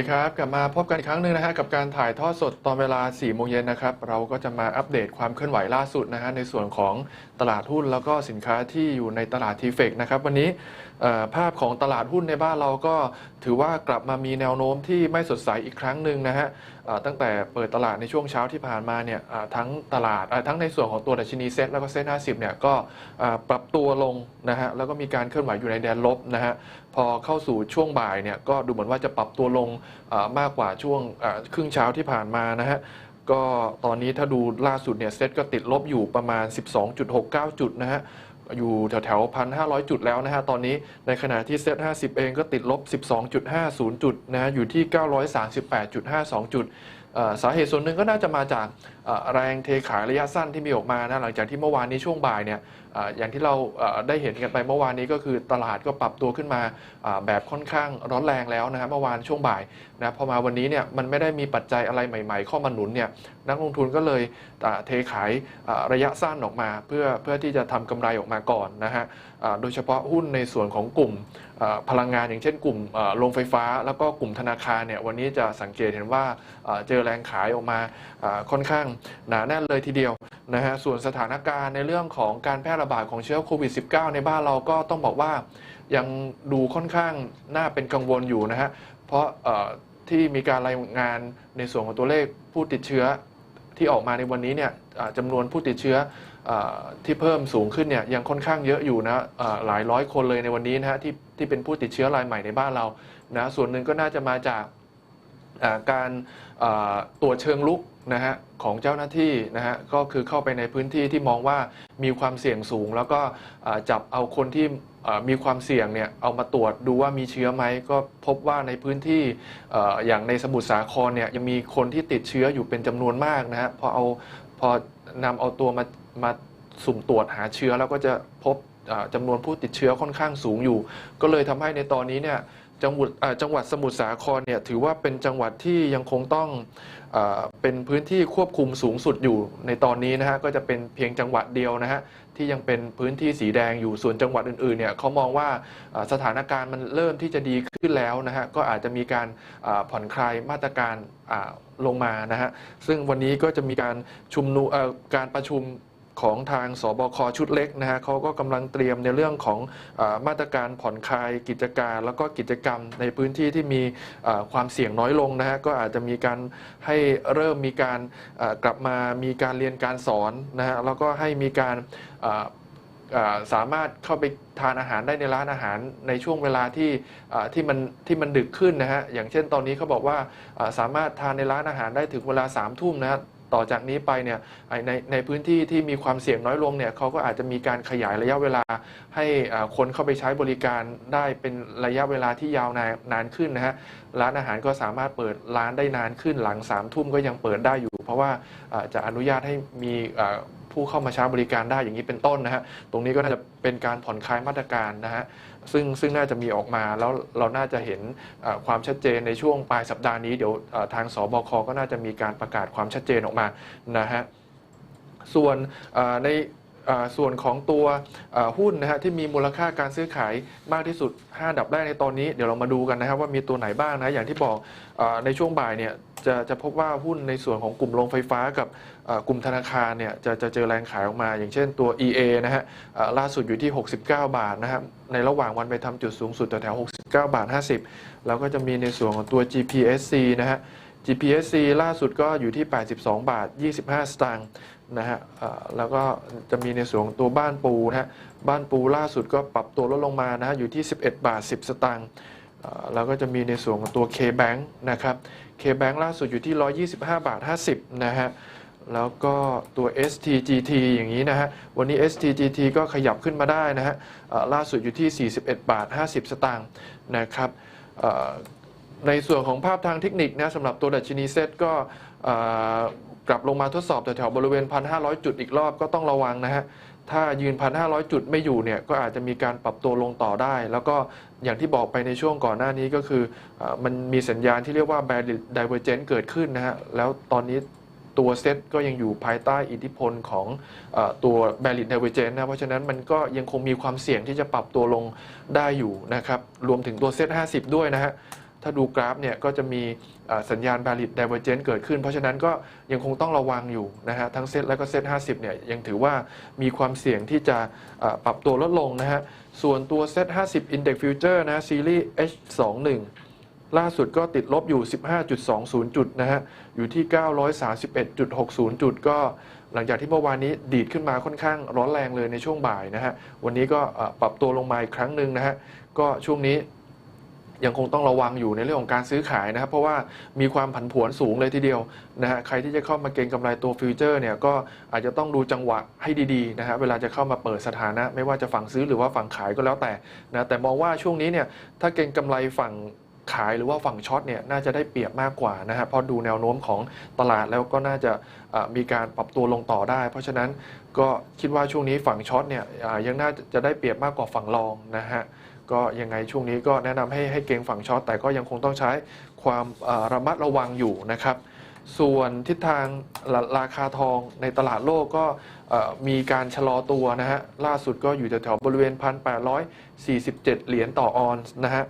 ดีครับ กลับมาพบกันอีกครั้งหนึ่งนะฮะกับการถ่ายทอดสดตอนเวลา 4 โมงเย็นนะครับ เราก็จะมาอัปเดตความเคลื่อนไหวล่าสุดนะฮะในส่วนของตลาดหุ้นแล้วก็สินค้าที่อยู่ในตลาดทีเฟกนะครับ วันนี้ภาพของตลาดหุ้นในบ้านเราก็ถือว่ากลับมามีแนวโน้มที่ไม่สดใสอีกครั้งหนึ่งนะฮะตั้งแต่เปิดตลาดในช่วงเช้าที่ผ่านมาเนี่ยทั้งตลาดทั้งในส่วนของตัวดัชนีเซ็ตแล้วก็เซ็ต50เนี่ยก็ปรับตัวลงนะฮะแล้วก็มีการเคลื่อนไหวอยู่ในแดนลบนะฮะพอเข้าสู่ช่วงบ่ายเนี่ยก็ดูเหมือนว่าจะปรับตัวลงมากกว่าช่วงครึ่งเช้าที่ผ่านมานะฮะก็ตอนนี้ถ้าดูล่าสุดเนี่ยเซ็ตก็ติดลบอยู่ประมาณ 12.69 จุดนะฮะ อยู่แถวๆพันห้าร้อยจุดแล้วนะฮะตอนนี้ในขณะที่เซ็ต50เองก็ติดลบ 12.50 จุดนะฮะอยู่ที่ 938.52 จุดเอ่อสาเหตุส่วนหนึ่งก็น่าจะมาจากแรงเทขายระยะสั้นที่มีออกมานะหลังจากที่เมื่อวานนี้ช่วงบ่ายเนี่ย อย่างที่เราได้เห็นกันไปเมื่อวานนี้ก็คือตลาดก็ปรับตัวขึ้นมาแบบค่อนข้างร้อนแรงแล้วนะครับเมื่อวานช่วงบ่ายนะพอมาวันนี้เนี่ยมันไม่ได้มีปัจจัยอะไรใหม่ ๆ เข้ามาหนุนเนี่ยนักลงทุนก็เลยเทขายระยะสั้นออกมา เพื่อเพื่อที่จะทำกำไรออกมาก่อนนะฮะโดยเฉพาะหุ้นในส่วนของกลุ่มพลังงานอย่างเช่นกลุ่มโรงไฟฟ้า แล้วก็กลุ่มธนาคารเนี่ยวันนี้จะสังเกตเห็นว่าเจอแรงขายออกมาค่อนข้างหนาแน่นเลยทีเดียว นะฮะส่วนสถานการณ์ในเรื่องของการแพร่ระบาดของเชื้อโควิด -19 ในบ้านเราก็ต้องบอกว่ายังดูค่อนข้างน่าเป็นกังวลอยู่นะฮะเพราะที่มีการรายงานในส่วนของตัวเลขผู้ติดเชื้อที่ออกมาในวันนี้เนี่ยจำนวนผู้ติดเชื้ออที่เพิ่มสูงขึ้นเนี่ยยังค่อนข้างเยอะอยู่นะหลายร้อยคนเลยในวันนี้นะฮะที่ที่เป็นผู้ติดเชื้อรายใหม่ในบ้านเรานะส่วนหนึ่งก็น่าจะมาจากการตรวจเชิงลุก นะฮะของเจ้าหน้าที่นะฮะก็คือเข้าไปในพื้นที่ที่มองว่ามีความเสี่ยงสูง แล้วก็จับเอาคนที่มีความเสี่ยงเนี่ยเอามาตรวจดูว่ามีเชื้อไหมก็พบว่าในพื้นที่อย่างในสมุทรสาครเนี่ยยังมีคนที่ติดเชื้ออยู่เป็นจำนวนมากนะฮะพอเอาพอนำเอาตัวมามาสุ่มตรวจหาเชื้อแล้วก็จะพบอ่าจำนวนผู้ติดเชื้อค่อนข้างสูงอยู่ ก็เลยทำให้ในตอนนี้เนี่ย จังหวัดจังหวัดสมุทรสาครเนี่ยถือว่าเป็นจังหวัดที่ยังคงต้องอเป็นพื้นที่ควบคุมสูงสุดอยู่ในตอนนี้นะฮะก็จะเป็นเพียงจังหวัดเดียวนะฮะที่ยังเป็นพื้นที่สีแดงอยู่ส่วนจังหวัดอื่นๆเนี่ยเขามองว่าสถานการณ์มันเริ่มที่จะดีขึ้นแล้วนะฮะก็อาจจะมีการผ่อนคลายมาตรการลงมานะฮะซึ่งวันนี้ก็จะมีการชุมนุมการประชุม ของทางสบคชุดเล็กนะฮะเขาก็กำลังเตรียมในเรื่องของอมาตรการผ่อนคลายกิจการ แล้วก็กิจกรรมในพื้นที่ที่มีความเสี่ยงน้อยลงนะฮะก็อาจจะมีการให้เริ่มมีการกลับมามีการเรียนการสอนนะฮะแล้วก็ให้มีการสามารถเข้าไปทานอาหารได้ในร้านอาหารในช่วงเวลาที่ที่มันที่มันดึกขึ้นนะฮะอย่างเช่นตอนนี้เขาบอกว่าอ่าสามารถทานในร้านอาหารได้ถึงเวลา3ามทุ่มนะฮะ ต่อจากนี้ไปเนี่ยในในพื้นที่ที่มีความเสี่ยงน้อยลงเนี่ยเขาก็อาจจะมีการขยายระยะเวลา ให้คนเข้าไปใช้บริการได้เป็นระยะเวลาที่ยาวนานนานขึ้นนะฮะร้านอาหารก็สามารถเปิดร้านได้นานขึ้นหลังสามทุ่มก็ยังเปิดได้อยู่ เพราะว่าจะอนุญาตให้มีผู้เข้ามาใช้บริการได้อย่างนี้เป็นต้นนะฮะตรงนี้ก็น่าจะเป็นการผ่อนคลายมาตรการนะฮะ ซึ่งซึ่งน่าจะมีออกมาแล้วเราน่าจะเห็นความชัดเจนในช่วงปลายสัปดาห์นี้เดี๋ยวทางสบคก็น่าจะมีการประกาศความชัดเจนออกมานะฮะส่วนในส่วนของตัวหุ้นนะฮะที่มีมูลค่าการซื้อขายมากที่สุด 5 ดับแรกในตอนนี้เดี๋ยวเรามาดูกันนะครับว่ามีตัวไหนบ้างนะอย่างที่บอกในช่วงบ่ายเนี่ย จะจะพบว่าหุ้นในส่วนของกลุ่มโรงไฟฟ้ากับกลุ่มธนาคารเนี่ยจะจะเจอแรงขายออกมา อย่างเช่นตัว EA นะฮะล่าสุดอยู่ที่ 69 บาทนะครับในระหว่างวันไปทำจุดสูงสุดแถว69 บาท 50 แล้วก็จะมีในส่วนของตัว GPSC นะฮะ GPSC ล่าสุดก็อยู่ที่ 82 บาท 25 สตางค์นะฮะแล้วก็จะมีในส่วนของตัวบ้านปูนะฮะบ้านปูล่าสุดก็ปรับตัวลดลงมานะฮะอยู่ที่ 11 บาท 10 สตางค์แล้วก็จะมีในส่วนของตัว K-Bank นะครับ K-Bank ล่าสุดอยู่ที่ 125 บาท 50 นะฮะ แล้วก็ตัว STGT อย่างนี้นะฮะ วันนี้ STGT ก็ขยับขึ้นมาได้นะฮะล่าสุดอยู่ที่ 41 บาท 50 สตางค์นะครับในส่วนของภาพทางเทคนิคนะสำหรับตัวดัชนีเซ็ตก็กลับลงมาทดสอบแถวๆบริเวณ 1,500 จุดอีกรอบก็ต้องระวังนะฮะ ถ้ายืน 1,500 จุดไม่อยู่เนี่ยก็อาจจะมีการปรับตัวลงต่อได้ แล้วก็อย่างที่บอกไปในช่วงก่อนหน้านี้ก็คืออมันมีสัญญาณที่เรียกว่า bear divergence เกิดขึ้นนะฮะแล้วตอนนี้ตัวเซ็ตก็ยังอยู่ภายใต้อิทธิพลของอตัว bear divergence นะ เพราะฉะนั้นมันก็ยังคงมีความเสี่ยงที่จะปรับตัวลงได้อยู่นะครับ รวมถึงตัวเซ็ต50 ด้วยนะฮะ ถ้าดูกราฟเนี่ยก็จะมีสัญญาณ valid divergence เกิดขึ้น เพราะฉะนั้นก็ยังคงต้องระวังอยู่นะฮะทั้งเซ็ตและก็เซ็ต50เนี่ยยังถือว่ามีความเสี่ยงที่จะปรับตัวลดลงนะฮะส่วนตัวเซ็ต50 Index Future นะซีรีส์ H21 ล่าสุดก็ติดลบอยู่ 15.20 จุดนะฮะ อยู่ที่ 931.60 จุด ก็หลังจากที่เมื่อวานนี้ดีดขึ้นมาค่อนข้างร้อนแรงเลยในช่วงบ่ายนะฮะ วันนี้ก็ปรับตัวลงมาอีกครั้งหนึ่งนะฮะ ก็ช่วงนี้ ยังคงต้องระวังอยู่ในเรื่องของการซื้อขายนะครับ เพราะว่ามีความผันผวนสูงเลยทีเดียวนะฮะใครที่จะเข้ามาเก็งกำไรตัวฟิวเจอร์เนี่ยก็อาจจะต้องดูจังหวะให้ดีๆนะฮะเวลาจะเข้ามาเปิดสถานะ ไม่ว่าจะฝั่งซื้อหรือว่าฝั่งขายก็แล้วแต่นะแต่มองว่าช่วงนี้เนี่ยถ้าเก็งกำไรฝั่งขายหรือว่าฝั่งช็อตเนี่ยน่าจะได้เปรียบมากกว่านะฮะเพราะดูแนวโน้มของตลาดแล้วก็น่าจะมีการปรับตัวลงต่อได้ เพราะฉะนั้นก็คิดว่าช่วงนี้ฝั่งช็อตเนี่ยยังน่าจะได้เปรียบมากกว่าฝั่งรองนะฮะ ก็ยังไงช่วงนี้ก็แนะนำให้ให้เก็งฝั่งช็อตแต่ก็ยังคงต้องใช้ความระมัดระวังอยู่นะครับ ส่วนทิศทางราราคาทองในตลาดโลกก็มีการชะลอตัวนะฮะล่าสุดก็อยู่แถวๆบริเวณ 1,847 เหรียญต่อออนซ์นะฮะ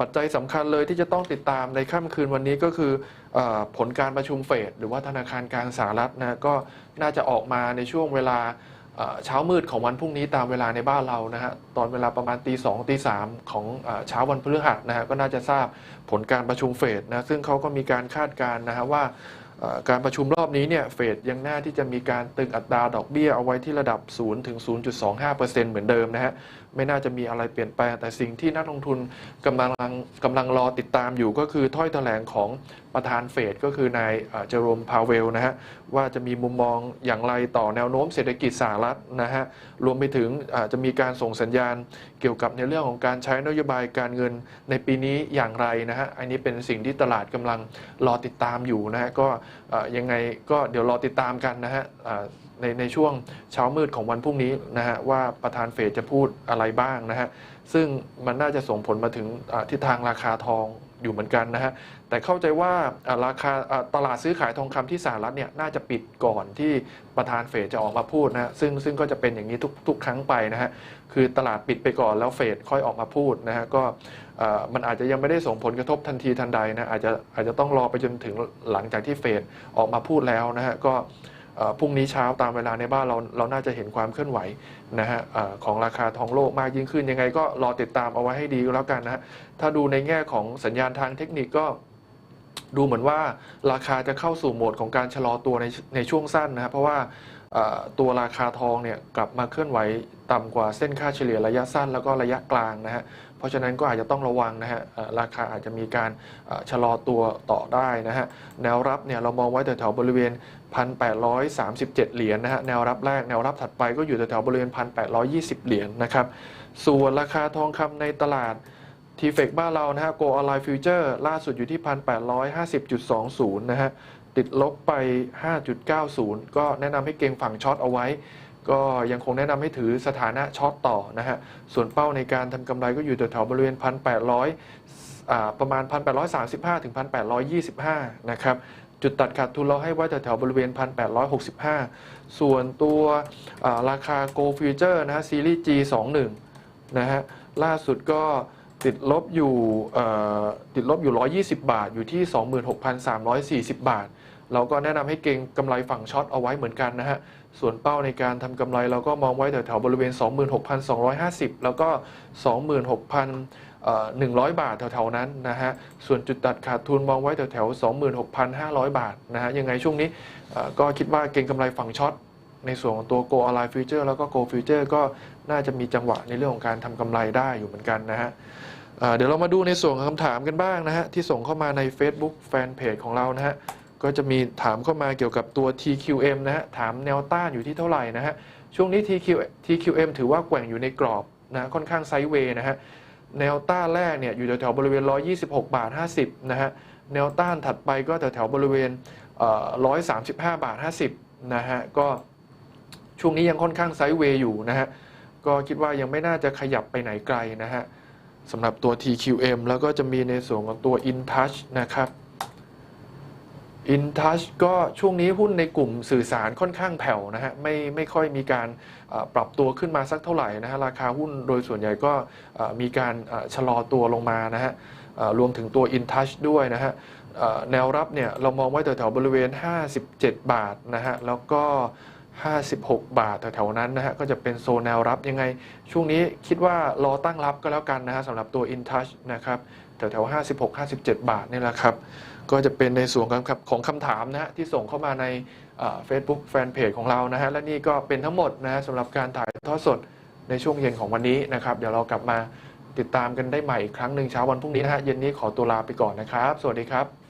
ปัจจัยสำคัญเลยที่จะต้องติดตามในค่ำคืนวันนี้ก็คือเออผลการประชุมเฟดหรือว่าธนาคารกลางสหรัฐนะก็น่าจะออกมาในช่วงเวลา เช้ามืดของวันพรุ่งนี้ตามเวลาในบ้านเรานะฮะตอนเวลาประมาณตีสองตีสามของเช้าวันพฤหัสนะฮะก็น่าจะทราบผลการประชุมเฟดนะซึ่งเขาก็มีการคาดการณ์นะฮะว่าการประชุมรอบนี้เนี่ยเฟดยังน่าที่จะมีการตึงอัตราดอกเบี้ยเอาไว้ที่ระดับ 0 ถึง 0.25%เหมือนเดิมนะฮะ ไม่น่าจะมีอะไรเปลี่ยนแปลง แต่สิ่งที่นักลงทุนกำลังกำลังรอติดตามอยู่ก็คือถ้อยแถลงของประธานเฟดก็คือนายเอ่อเจอโรมพาเวลนะฮะว่าจะมีมุมมองอย่างไรต่อแนวโน้มเศรษฐกิจสหรัฐนะฮะรวมไปถึงจะมีการส่งสัญญาณเกี่ยวกับในเรื่องของการใช้นโยบายการเงินในปีนี้อย่างไรนะฮะอันนี้เป็นสิ่งที่ตลาดกำลังรอติดตามอยู่นะฮะก็ยังไงก็เดี๋ยวรอติดตามกันนะฮะ ในในช่วงเช้ามืดของวันพรุ่งนี้นะฮะว่าประธานเฟดจะพูดอะไรบ้างนะฮะซึ่งมันน่าจะส่งผลมาถึงทิศทางราคาทองอยู่เหมือนกันนะฮะแต่เข้าใจว่าราคาตลาดซื้อขายทองคำที่สหรัฐเนี่ยน่าจะปิดก่อนที่ประธานเฟดจะออกมาพูดนะฮะซึ่งซึ่งก็จะเป็นอย่างนี้ทุกทุกครั้งไปนะฮะคือตลาดปิดไปก่อนแล้วเฟดค่อยออกมาพูดนะฮะก็มันอาจจะยังไม่ได้ส่งผลกระทบทันทีทันใดนะอาจจะอาจจะต้องรอไปจนถึงหลังจากที่เฟดออกมาพูดแล้วนะฮะก็ พรุ่งนี้เช้าตามเวลาในบ้านเราเราน่าจะเห็นความเคลื่อนไหวนะฮะของราคาทองโลกมากยิ่งขึ้นยังไงก็รอติดตามเอาไว้ให้ดีก็แล้วกันนะฮะถ้าดูในแง่ของสัญญาณทางเทคนิคก็ดูเหมือนว่าราคาจะเข้าสู่โหมดของการชะลอตัวในในช่วงสั้นนะครับเพราะว่าตัวราคาทองเนี่ยกลับมาเคลื่อนไหวต่ำกว่าเส้นค่าเฉลี่ยระยะสั้นแล้วก็ระยะกลางนะฮะ ราะฉะนั้นก็อาจจะต้องระวังนะฮะราคาอาจจะมีการชะลอตัวต่อได้นะฮะแนวรับเนี่ยเรามองไว้แถวๆบริเวณ 1,837 เหรียญนะฮะแนวรับแรกแนวรับถัดไปก็อยู่แถวๆบริเวณ 1,820 เหรียญนะครับส่วนราคาทองคำในตลาดทีเฟกบ้านเรานะฮะ Go Online Future ล่าสุดอยู่ที่ 1,850.20 นะฮะติดลบไป 5.90 ก็แนะนำให้เก็งฝั่งช็อตเอาไว้ ก็ยังคงแนะนำให้ถือสถานะช็อตต่อนะฮะ ส่วนเป้าในการทำกำไรก็อยู่แถวๆบริเวณ1,800อ่าประมาณ 1,835 ถึง 1,825 นะครับ จุดตัดขาดทุนเราให้ไว้แถวๆบริเวณ 1,865 ส่วนตัวอ่าราคา Go Future นะฮะ ซีรีส์ G21 นะฮะ ล่าสุดก็ติดลบอยู่ติดลบอยู่ 120 บาท อยู่ที่ 26,340 บาท เราก็แนะนำให้เก็งกำไรฝั่งช็อตเอาไว้เหมือนกันนะฮะ ส่วนเป้าในการทำกำไรเราก็มองไว้แถวๆบริเวณ 26,250 แล้วก็ 26,100 บาทแถวๆนั้นนะฮะ ส่วนจุดตัดขาดทุนมองไว้แถวๆ26,500 บาทนะฮะ ยังไงช่วงนี้ก็คิดว่าเก็งกำไรฝั่งช็อตในส่วนของตัว Go Online Future แล้วก็ Go Future ก็น่าจะมีจังหวะในเรื่องของการทำกำไรได้อยู่เหมือนกันนะฮะเอ่อเดี๋ยวเรามาดูในส่วนของคำถามกันบ้างนะฮะที่ส่งเข้ามาใน Facebook Fanpage ของเรานะฮะ ก็จะมีถามเข้ามาเกี่ยวกับตัว TQM นะฮะ ถามแนวต้านอยู่ที่เท่าไหร่นะฮะ ช่วงนี้ TQ TQM ถือว่าแกว่งอยู่ในกรอบนะค่อนข้างไซด์เวย์นะฮะ แนวต้านแรกเนี่ยอยู่แถวๆบริเวณ 126 บาท 50 นะฮะ แนวต้านถัดไปก็แถวๆบริเวณ 135 บาท 50 นะฮะ ก็ช่วงนี้ยังค่อนข้างไซด์เวย์อยู่นะฮะ ก็คิดว่ายังไม่น่าจะขยับไปไหนไกลนะฮะสำหรับตัว TQM แล้วก็จะมีในส่วนของตัว InTouch นะครับ InTouch ก็ช่วงนี้หุ้นในกลุ่มสื่อสารค่อนข้างแผ่วนะฮะไม่ไม่ค่อยมีการปรับตัวขึ้นมาสักเท่าไหร่นะฮะราคาหุ้นโดยส่วนใหญ่ก็มีการชะลอตัวลงมานะฮะรวมถึงตัว InTouch ด้วยนะฮะแนวรับเนี่ยเรามองไว้แถวๆบริเวณ 57 บาทนะฮะแล้วก็ 56 บาทแถวๆนั้นนะฮะก็จะเป็นโซนแนวรับยังไง ช่วงนี้คิดว่ารอตั้งรับก็แล้วกันนะฮะสำหรับตัว InTouch นะครับแถวๆ56 57 บาทนี่แหละครับ ก็จะเป็นในส่วนของคำถามนะฮะที่ส่งเข้ามาในเฟซบุ๊กแฟนเพจของเรานะฮะและนี่ก็เป็นทั้งหมดนะฮะสำหรับการถ่ายทอดสดในช่วงเย็นของวันนี้นะครับ เดี๋ยวเรากลับมาติดตามกันได้ใหม่อีกครั้งหนึ่งเช้าวันพรุ่งนี้นะฮะเย็นนี้ขอตัวลาไปก่อนนะครับ สวัสดีครับ